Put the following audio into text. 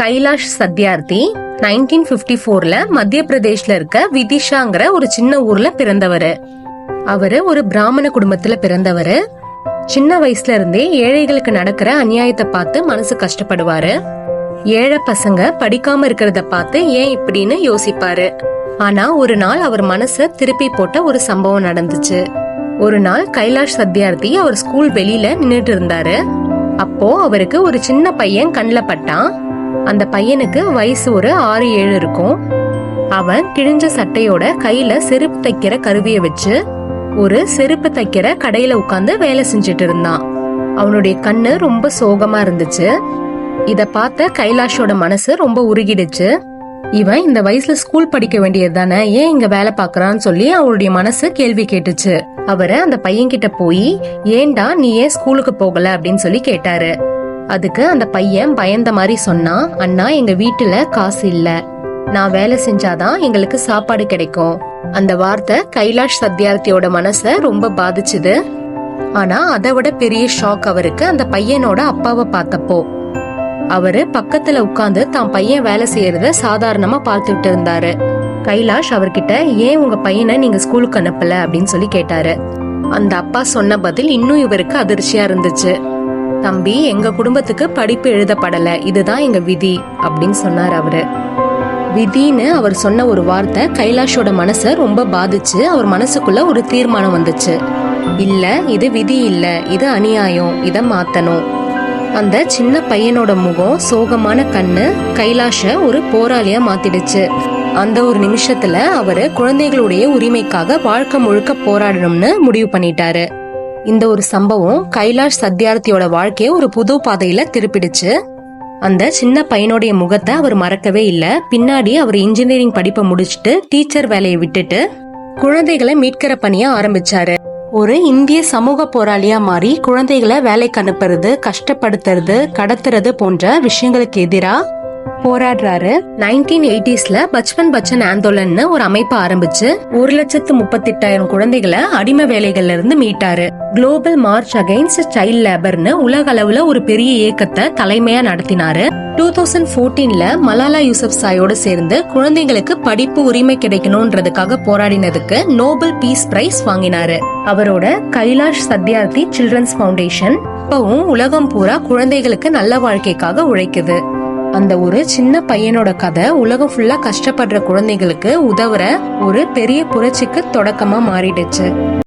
Kailash Satyarthi nineteen fifty ஃபோர்ல மத்திய பிரதேஷ்ல இருக்க விதிஷாங்கிற ஒரு சின்ன ஊர்ல பிறந்தவர். அவரு ஒரு பிராமண குடும்பத்துல பிறந்தவர். சின்ன வயசுல இருந்தே ஏழைகளுக்கு நடக்கிற அநியாயத்தை பார்த்து மனசு கஷ்டப்படுவாரு. ஏழை பசங்க படிக்காம இருக்கிறத பார்த்து ஏன் இப்படின்னு யோசிப்பாரு. ஆனா ஒரு நாள் அவர் மனச திருப்பி போட்ட ஒரு சம்பவம் நடந்துச்சு. ஒரு நாள் கைலாஷ் சத்யார்த்தி அவர் ஸ்கூல் வெளியில நின்றுட்டு இருந்தாரு. அப்போ அவருக்கு ஒரு சின்ன பையன் கண்ணில் பட்டான். அந்த பையனுக்கு வயசு ஒரு ஆறு ஏழு இருக்கும். அவன் கிழிஞ்ச சட்டையோட கையில செருப்பு தைக்கிற கருவிய வச்சு ஒரு செருப்பு தைக்கிற கடையில உட்காந்து வேலை செஞ்சுட்டு இருந்தான். அவனுடைய கண்ணு ரொம்ப சோகமா இருந்துச்சு. இத பார்த்த கைலாஷோட மனசு ரொம்ப உருகிடுச்சு. இவன் இந்த வயசுல ஸ்கூல் படிக்க வேண்டியது தானே ஏன் இங்க வேலை பாக்குறான்னு சொல்லி அவருடைய மனசு கேள்வி கேட்டுச்சு. அவரு அந்த பையன் கிட்ட போய் ஏண்டா நீ ஏன் ஸ்கூலுக்கு போகல? அப்படின்னு சொல்லி கேட்டாரு. அதுக்கு அந்த பையன் பயந்த மாதிரி சொன்னான் அண்ணா எங்க வீட்டுல காசு இல்ல. நான் வேலை செஞ்சாதான் எங்களுக்கு சாப்பாடு கிடைக்கும். அந்த வார்த்தை கைலாஷ் சத்யார்த்தியோட மனச ரொம்ப பாதிச்சுது. ஆனா அதை விட பெரிய ஷாக் அவருக்கு அந்த பையனோட அப்பாவை பார்த்தப்போ. அவரு பக்கத்துல உட்காந்து தான் பையன் வேலை செய்யறத சாதாரணமா பார்த்துட்டு இருந்தாரு. கைலாஷ் அவர்கிட்ட ஏன் உங்க பையனை நீங்க ஸ்கூலுக்கு அனுப்பல? அப்படின்னு சொல்லி கேட்டாரு. அந்த அப்பா சொன்ன பதில் இன்னும் இவருக்கு அதிர்ச்சியா இருந்துச்சு. தம்பி எங்க குடும்பத்துக்கு படிப்பு எழுதப்படல. இதுதான் எங்க விதி அப்படின்னு சொன்னார் அவரு. விதின்னு அவர் சொன்ன ஒரு வார்த்தை கைலாஷோட மனசை ரொம்ப பாதிச்சு அவர் மனசுக்குள்ள ஒரு தீர்மானம் வந்துச்சு. இல்ல இது விதி இல்ல இது அநியாயம் இத மாத்தணும். அந்த சின்ன பையனோட முகம் சோகமான கண்ணு கைலாஷ ஒரு போராளியா மாத்திடுச்சு. அந்த ஒரு நிமிஷத்துல அவரு குழந்தைகளுடைய உரிமைக்காக வாழ்க்கை முழுக்க போராடணும்னு முடிவு பண்ணிட்டாரு. இந்த ஒரு சம்பவம் கைலாஷ் சத்யார்த்தியோட வாழ்க்கையை ஒரு புது பாதையில திருப்பிடுச்சு. அந்த சின்ன பையனுடைய முகத்தை அவர் மறக்கவே இல்ல. பின்னாடி அவர் இன்ஜினியரிங் படிப்பை முடிச்சுட்டு டீச்சர் வேலையை விட்டுட்டு குழந்தைகளை மீட்கிற பணிய ஆரம்பிச்சாரு. ஒரு இந்திய சமூக போராளியா மாறி குழந்தைகளை வேலைக்கு அனுப்புறது கஷ்டப்படுத்துறது கடத்துறது போன்ற விஷயங்களுக்கு எதிராக போராடுறாரு. நைன்டீன் எயிட்டிஸ்ல பச்பன் பச்சன் ஆந்தோலன்னு ஒரு அமைப்பை ஆரம்பிச்சு ஒரு லட்சத்து முப்பத்தெட்டாயிரம் குழந்தைகளை அடிமை வேலைகள்ல இருந்து மீட்டாரு. குளோபல் மார்ச் அகைன்ஸ்ட் சைல்ட் லேபர்னு உலக அளவுல ஒரு பெரிய இயக்கத்தை தலைமையா நடத்தினாரு. டூ தௌசண்ட் போர்டீன்ல மலாலா யூசப் சாயோட சேர்ந்து குழந்தைங்களுக்கு படிப்பு உரிமை கிடைக்கணும்ன்றதுக்காக போராடினதுக்கு நோபல் பீஸ் பிரைஸ் வாங்கினாரு. அவரோட கைலாஷ் சத்யார்த்தி சில்ட்ரன்ஸ் ஃபவுண்டேஷன் இப்பவும் உலகம் பூரா குழந்தைகளுக்கு நல்ல வாழ்க்கைக்காக உழைக்குது. அந்த ஒரு சின்ன பையனோட கதை உலகம் ஃபுல்லா கஷ்டப்படுற குழந்தைகளுக்கு உதவுற ஒரு பெரிய புரட்சிக்கு தொடக்கமா மாறிடுச்சு.